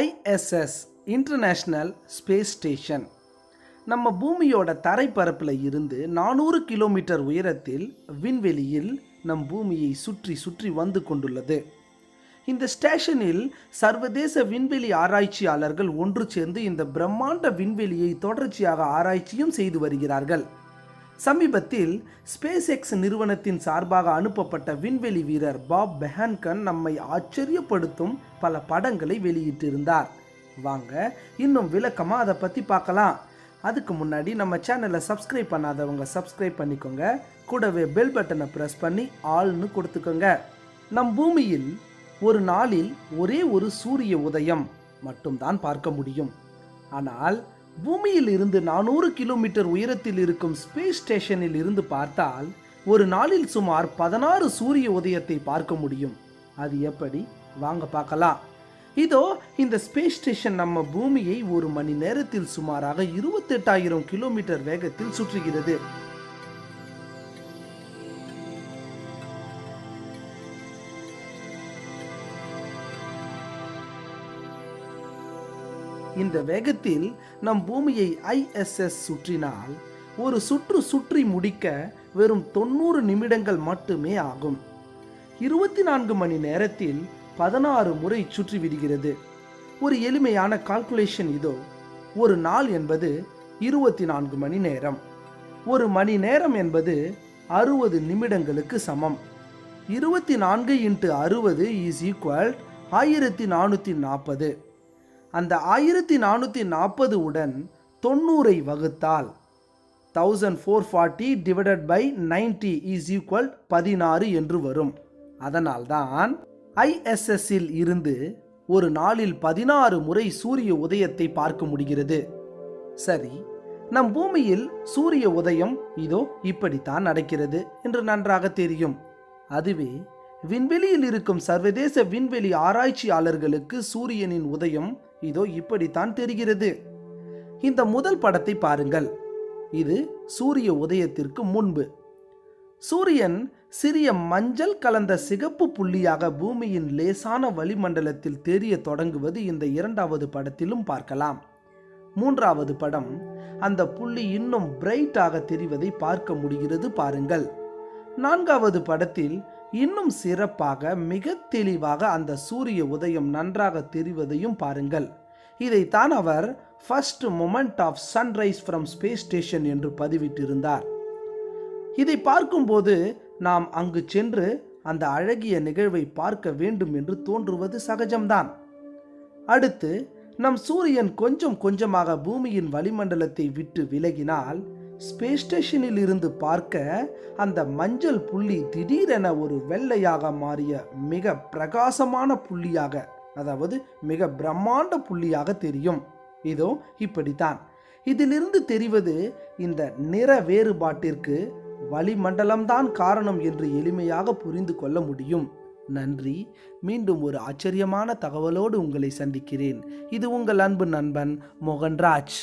ISS international space station. நம்ம பூமியோட தரைப்பரப்பில் இருந்து நானூறு கிலோமீட்டர் உயரத்தில் விண்வெளியில் நம் பூமியை சுற்றி சுற்றி வந்து கொண்டுள்ளது. இந்த ஸ்டேஷனில் சர்வதேச விண்வெளி ஆராய்ச்சியாளர்கள் ஒன்று சேர்ந்து இந்த பிரம்மாண்ட விண்வெளியை தொடர்ச்சியாக ஆராய்ச்சியும் செய்து வருகிறார்கள். சமீபத்தில் ஸ்பேஸ் எக்ஸ் நிறுவனத்தின் சார்பாக அனுப்பப்பட்ட விண்வெளி வீரர் பாப் பெஹான்கன் நம்மை ஆச்சரியப்படுத்தும் பல படங்களை வெளியிட்டிருந்தார். வாங்க இன்னும் விளக்கமாக அதை பற்றி பார்க்கலாம். அதுக்கு முன்னாடி நம்ம சேனலை சப்ஸ்கிரைப் பண்ணாதவங்க சப்ஸ்கிரைப் பண்ணிக்கோங்க. கூடவே பெல் பட்டனை ப்ரெஸ் பண்ணி ஆள்னு கொடுத்துக்கோங்க. நம் பூமியில் ஒரு நாளில் ஒரே ஒரு சூரிய உதயம் மட்டும்தான் பார்க்க முடியும். ஆனால் பூமியில் இருந்து நானூறு கிலோமீட்டர் உயரத்தில் இருக்கும் ஸ்பேஸ் ஸ்டேஷனில் இருந்து பார்த்தால் ஒரு நாளில் சுமார் பதினாறு சூரிய உதயத்தை பார்க்க முடியும். அது எப்படி? வாங்க பார்க்கலாம். இதோ இந்த ஸ்பேஸ் ஸ்டேஷன் நம்ம பூமியை ஒரு மணி நேரத்தில் சுமாராக இருபத்தெட்டாயிரம் கிலோமீட்டர் வேகத்தில் சுற்றுகிறது. இந்த வேகத்தில் நம் பூமியை ஐஎஸ்எஸ் சுற்றினால் ஒரு சுற்று சுற்றி முடிக்க வெறும் தொண்ணூறு நிமிடங்கள் மட்டுமே ஆகும். இருபத்தி நான்கு மணி நேரத்தில் பதினாறு முறை சுற்றி விடுகிறது. ஒரு எளிமையான கால்குலேஷன் இதோ ஒரு நாள் என்பது இருபத்தி நான்கு மணி நேரம். ஒரு மணி நேரம் என்பது அறுபது நிமிடங்களுக்கு சமம். இருபத்தி நான்கு இன்ட்டு அறுபது இஸ் ஈக்குவல் ஆயிரத்தி நானூற்றி நாற்பது. அந்த ஆயிரத்தி நானூற்றி நாற்பது உடன் தொண்ணூறை வகுத்தால் thousand four forty divided by ninety is equal பதினாறு என்று வரும். அதனால்தான் ஐஎஸ்எஸ்ஸில் இருந்து ஒரு நாளில் பதினாறு முறை சூரிய உதயத்தை பார்க்க முடிகிறது. சரி நம் பூமியில் சூரிய உதயம் இதோ இப்படித்தான் நடக்கிறது என்று நன்றாக தெரியும். அதுவே விண்வெளியில் இருக்கும் சர்வதேச விண்வெளி ஆராய்ச்சியாளர்களுக்கு சூரியனின் உதயம் இதோ இப்படித்தான் தெரிகிறது. இந்த முதல் படத்தை பாருங்கள். இது சூரிய உதயத்திற்கு முன்பு. சூரியன் சிறிய மஞ்சள் கலந்த சிகப்பு புள்ளியாக பூமியின் லேசான வளிமண்டலத்தில் தெரிய தொடங்குவது இந்த இரண்டாவது படத்திலும் பார்க்கலாம். மூன்றாவது படம் அந்த புள்ளி இன்னும் பிரைட்டாக தெரிவதை பார்க்க முடிகிறது பாருங்கள். நான்காவது படத்தில் இன்னும் சிறப்பாக மிக தெளிவாக அந்த சூரிய உதயம் நன்றாக தெரிவதையும் பாருங்கள். இதைத்தான் அவர் first moment of sunrise from space station என்று பதிவிட்டிருந்தார். இதை பார்க்கும்போது நாம் அங்கு சென்று அந்த அழகிய நிகழ்வை பார்க்க வேண்டும் என்று தோன்றுவது சகஜம்தான். அடுத்து நம் சூரியன் கொஞ்சம் கொஞ்சமாக பூமியின் வளிமண்டலத்தை விட்டு விலகினால் ஸ்பேஸ் ஸ்டேஷனில் இருந்து பார்க்க அந்த மஞ்சள் புள்ளி திடீரென ஒரு வெள்ளையாக மாறிய மிக பிரகாசமான புள்ளியாக அதாவது மிக பிரம்மாண்ட புள்ளியாக தெரியும். இதோ இப்படித்தான். இதிலிருந்து தெரிவது இந்த நிற வேறுபாட்டிற்கு வளிமண்டலம்தான் காரணம் என்று எளிமையாக புரிந்து கொள்ள முடியும். நன்றி. மீண்டும் ஒரு ஆச்சரியமான தகவலோடு உங்களை சந்திக்கிறேன். இது உங்கள் அன்பு நண்பன் மோகன்ராஜ்.